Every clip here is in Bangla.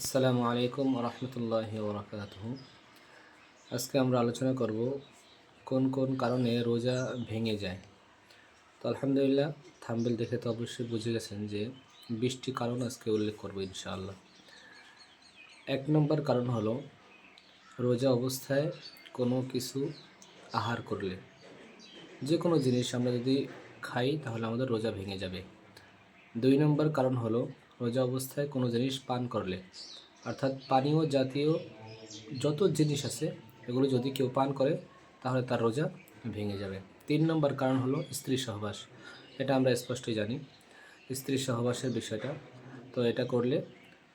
আসসালামু আলাইকুম রহমতুল্লাহ বরকাত আজকে আমরা আলোচনা করব কোন কোন কারণে রোজা ভেঙে যায়। তো আলহামদুলিল্লাহ থাম্বেল দেখে তো অবশ্যই বুঝে গেছেন যে বৃষ্টি কারণ আজকে উল্লেখ করব ইনশাআল্লাহ। এক নম্বর কারণ হলো রোজা অবস্থায় কোনো কিছু আহার করলে যে কোনো জিনিস আমরা যদি খাই তাহলে আমাদের রোজা ভেঙে যাবে। দুই নম্বর কারণ হলো রোজা অবস্থায় কোনো জিনিস পান করলে। অর্থাৎ পানীয় জাতীয় যত জিনিস আছে, এগুলো যদি কেউ পান করে, তাহলে তার রোজা ভেঙে যাবে। তিন নম্বর কারণ হলো স্ত্রী সহবাস। এটা আমরা স্পষ্টই জানি। স্ত্রী সহবাসের বিষয়টা। তো এটা করলে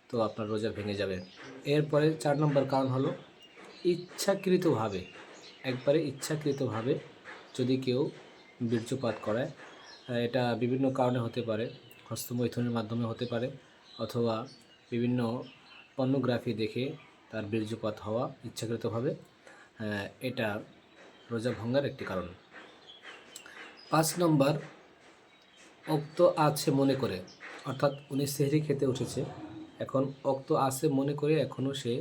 তো আপনার রোজা ভেঙে যাবে। এরপরে চার নম্বর কারণ হলো ইচ্ছাকৃতভাবে, একবারে ইচ্ছাকৃতভাবে যদি কেউ বীর্যপাত করায় এটা বিভিন্ন কারণে হতে পারে। হস্তমৈথুনের মাধ্যমে হতে পারে, অথবা বিভিন্ন পর্নোগ্রাফি দেখে তার বীর্যপাত হওয়া ইচ্ছাকৃতভাবে এটা রোজা ভঙ্গার একটি কারণ। পাঁচ নম্বর, অক্ত আছে মনে করে, অর্থাৎ উনি সেহরি খেতে উঠেছে। এখন অক্ত আছে মনে করে এখনও সে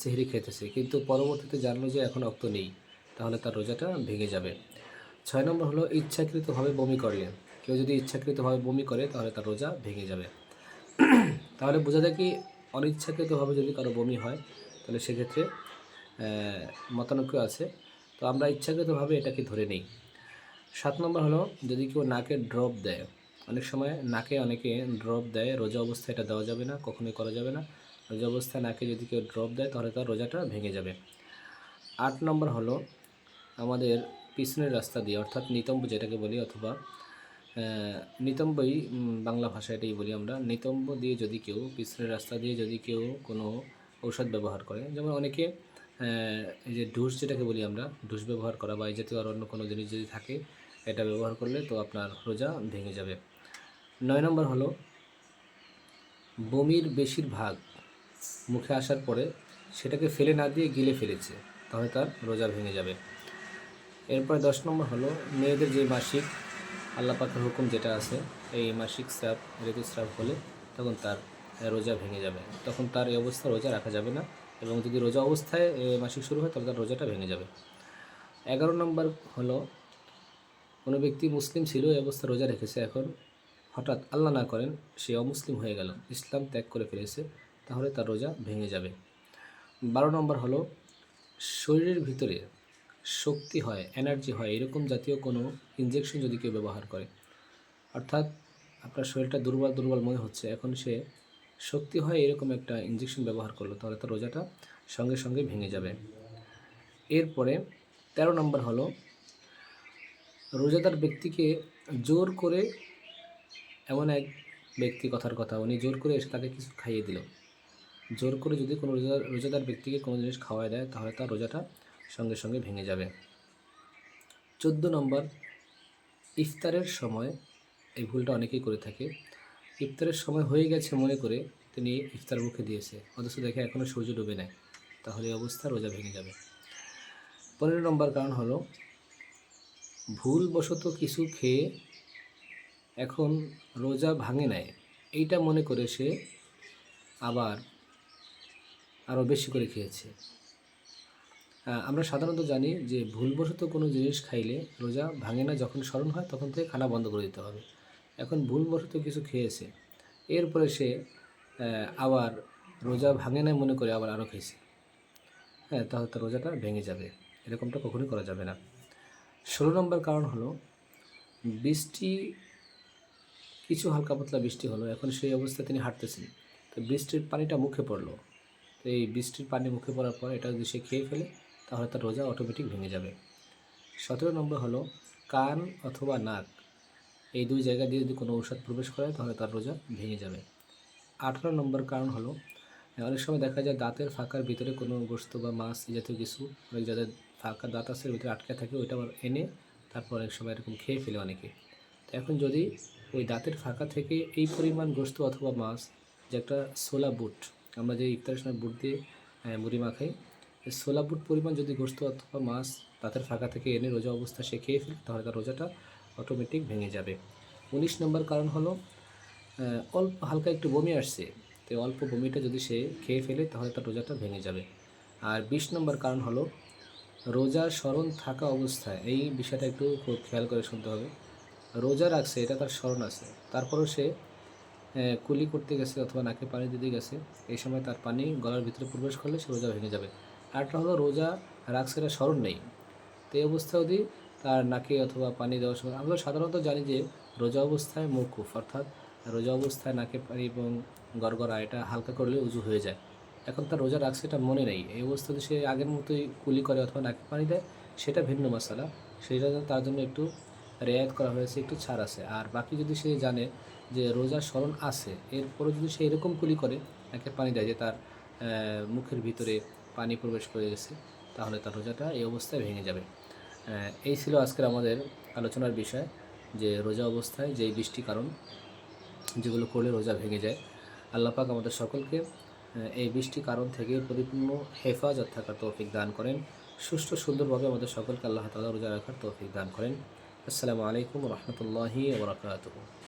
সেহরি খেতেছে। কিন্তু পরবর্তীতে জানলো যে এখন অক্ত নেই, তাহলে তার রোজাটা ভেঙে যাবে। ছয় নম্বর হলো ইচ্ছাকৃতভাবে বমি করলে কেউ যদি ইচ্ছাকৃতভাবে বমি করে, তাহলে তার রোজা ভেঙে যাবে। তাহলে বোঝা যায় কি, অনিচ্ছাকৃতভাবে যদি কারও বমি হয়, তাহলে সেক্ষেত্রে মতানৈক্য আছে। তো আমরা ইচ্ছাকৃতভাবে এটাকে ধরে নিই। সাত নম্বর হলো, যদি কেউ নাকে ড্রপ দেয়, অনেক সময় নাকে অনেকে ড্রপ দেয়, রোজা অবস্থায় এটা দেওয়া যাবে না, কখনোই করা যাবে না। রোজা অবস্থায় নাকে যদি কেউ ড্রপ দেয়, তাহলে তার রোজাটা ভেঙে যাবে। আট নম্বর হলো, আমাদের পিছনের রাস্তা দিয়ে, অর্থাৎ নিতম্ব যেটাকে বলি, অথবা নিতম্বই বাংলা ভাষায় এটাই বলি আমরা। নিতম্ব দিয়ে যদি কেউ, পিছনের রাস্তা দিয়ে যদি কেউ কোনো ঔষধ ব্যবহার করে, যেমন অনেকে এই যে ঢুস যেটাকে বলি আমরা, ঢুস ব্যবহার করা বা এই জাতীয় আর অন্য কোনো জিনিস যদি থাকে, এটা ব্যবহার করলে তো আপনার রোজা ভেঙে যাবে। নয় নম্বর হলো, বমির বেশিরভাগ মুখে আসার পরে সেটাকে ফেলে না দিয়ে গিলে ফেলেছে, তাহলে তার রোজা ভেঙে যাবে। এরপরে দশ নম্বর হলো, মেয়েদের যে মাসিক আল্লাহ পাকের হুকুম যেটা আছে, এই মাসিক স্রাব ঋতুস্রাব হলে তখন তার রোজা ভেঙে যাবে। তখন তার এই অবস্থা রোজা রাখা যাবে না এবং যদি রোজা অবস্থায় মাসিক শুরু হয়, তাহলে তার রোজাটা ভেঙে যাবে। এগারো নম্বর হলো, কোনো ব্যক্তি মুসলিম ছিল, এই অবস্থা রোজা রেখেছে, এখন হঠাৎ আল্লাহ না করেন, সে অমুসলিম হয়ে গেল, ইসলাম ত্যাগ করে ফেলেছে, তাহলে তার রোজা ভেঙে যাবে। বারো নম্বর হলো, শরীরের ভিতরে শক্তি হয় এনার্জি হয়, এরকম জাতীয় কোনো ইনজেকশন যদি কেউ ব্যবহার করে। অর্থাৎ আপনার শরীরটা দুর্বল দুর্বল মনে হচ্ছে, এখন সে শক্তি হয় এরকম একটা ইনজেকশন ব্যবহার করল, তাহলে তার রোজাটা সঙ্গে সঙ্গে ভেঙে যাবে। এরপরে তেরো নম্বর হলো, রোজাদার ব্যক্তিকে জোর করে এমন এক ব্যক্তি কথার কথা, উনি জোর করে এসে তাকে কিছু খাইয়ে দিল। জোর করে যদি কোনো রোজা রোজাদার ব্যক্তিকে কোনো জিনিস খাওয়ায় দেয়, তাহলে তার রোজাটা সঙ্গে সঙ্গে ভেঙে যাবে। চোদ্দ নম্বর, ইফতারের সময়, এই ভুলটা অনেকেই করে থাকে, ইফতারের সময় হয়ে গেছে মনে করে তিনি ইফতার মুখে দিয়েছে, অথচ দেখে এখনও সূর্য ডুবে নেয় তাহলে এই অবস্থা রোজা ভেঙে যাবে। পনেরো নম্বর কারণ হলো, ভুলবশত কিছু খেয়ে এখন রোজা ভাঙে নেয় এইটা মনে করে সে আবার আরও বেশি করে খেয়েছে। আমরা সাধারণত জানি যে ভুলবশত কোনো জিনিস খাইলে রোজা ভাঙে না, যখন স্মরণ হয় তখন থেকে খানা বন্ধ করে দিতে হবে। এখন ভুলবশত কিছু খেয়েছে, এরপরে সে আবার রোজা ভাঙে না মনে করে আবার আরও খেয়েছে হ্যাঁ তাহলে তার রোজাটা ভেঙে যাবে, এরকমটা কখনোই করা যাবে না। ষোলো নম্বর কারণ হলো, বৃষ্টি, কিছু হালকা পাতলা বৃষ্টি হলো, এখন সেই অবস্থায় তিনি হাঁটতেছেন। তো বৃষ্টির পানিটা মুখে পড়ল, তো এই বৃষ্টির পানি মুখে পড়ার পর এটা যদি সে খেয়ে ফেলে তাহলে তার রোজা অটোমেটিক ভেঙে যাবে। সতেরো নম্বর হলো কান অথবা নাক, এই দুই জায়গা দিয়ে যদি কোনো ঔষধ প্রবেশ করে, তাহলে তার রোজা ভেঙে যাবে। আঠারো নম্বর কারণ হলো, অনেক সময় দেখা যায় দাঁতের ফাঁকার ভিতরে কোনো গোস্ত বা মাছ জাতীয় কিছু, অনেক যাদের ফাঁকা দাঁত আছে ভিতরে আটকে থাকে, ওইটা আবার এনে তারপর অনেক সময় এরকম খেয়ে ফেলে অনেকে। তো এখন যদি ওই দাঁতের ফাঁকা থেকে এই পরিমাণ গোস্ত অথবা মাছ, যে একটা সোলা বুট, আমরা যে ইফতারের সময় বুট দিয়ে মুড়ি মাখাই এই সোলা বুট পরিমাণ যদি গোস্ত অথবা মাছ দাঁতের ফাঁকা থেকে এনে রোজা অবস্থা সে খেয়ে ফেলে, তাহলে তার রোজাটা অটোমেটিক ভেঙে যাবে। উনিশ নম্বর কারণ হলো অল্প হালকা একটু বমি আসছে। তো অল্প বমিটা যদি সে খেয়ে ফেলে, তাহলে তার রোজাটা ভেঙে যাবে। আর বিশ নম্বর কারণ হলো রোজা স্মরণ থাকা অবস্থায়, এই বিষয়টা একটু খুব খেয়াল করে শুনতে হবে। রোজা রাখছে, এটা তার স্মরণ আছে। তারপরেও সে কুলি করতে গেছে অথবা নাকে পানি দিতে গেছে, এই সময় তার পানি গলার ভিতরে প্রবেশ করলে সে রোজা ভেঙে যাবে। আরেকটা হলো রোজা রাখছে এটা স্মরণ নেই। তো এই অবস্থা যদি তার নাকে অথবা পানি দেওয়ার সময় আমরা সাধারণত জানি যে রোজা অবস্থায় মৌকুফ অর্থাৎ রোজা অবস্থায় নাকে পানি এবং গড়গড়া এটা হালকা করলে উজু হয়ে যায়। এখন তার রোজা রাখছে এটা মনে নেই। এই অবস্থাতে সে আগের মতোই কুলি করে অথবা নাকে পানি দেয়, সেটা ভিন্ন মশালা। সেটা তার জন্য একটু রেয়াত করা হয়েছে, একটু ছাড় আছে। আর বাকি যদি সে জানে যে রোজার স্মরণ আছে এরপরে যদি সে এরকম কুলি করে, নাকে পানি দেয় যে তার মুখের ভিতরে পানি প্রবেশ করে গেছে, তাহলে তার রোজাটা এই অবস্থায় ভেঙে যাবে। এই ছিল আজকের আমাদের আলোচনার বিষয় যে রোজা অবস্থায় যেই বৃষ্টি কারণ যেগুলো করলে রোজা ভেঙে যায়। আল্লাহ পাক আমাদের সকলকে এই বৃষ্টি কারণ থেকে পরিপূর্ণ হেফাজত থাকার তৌফিক দান করেন। সুষ্ঠু, সুন্দরভাবে আমাদের সকলকে আল্লাহ তালা রোজা রাখার তৌফিক দান করেন। আসসালামু আলাইকুম রহমতুল্লাহি ওবরাকাতুহ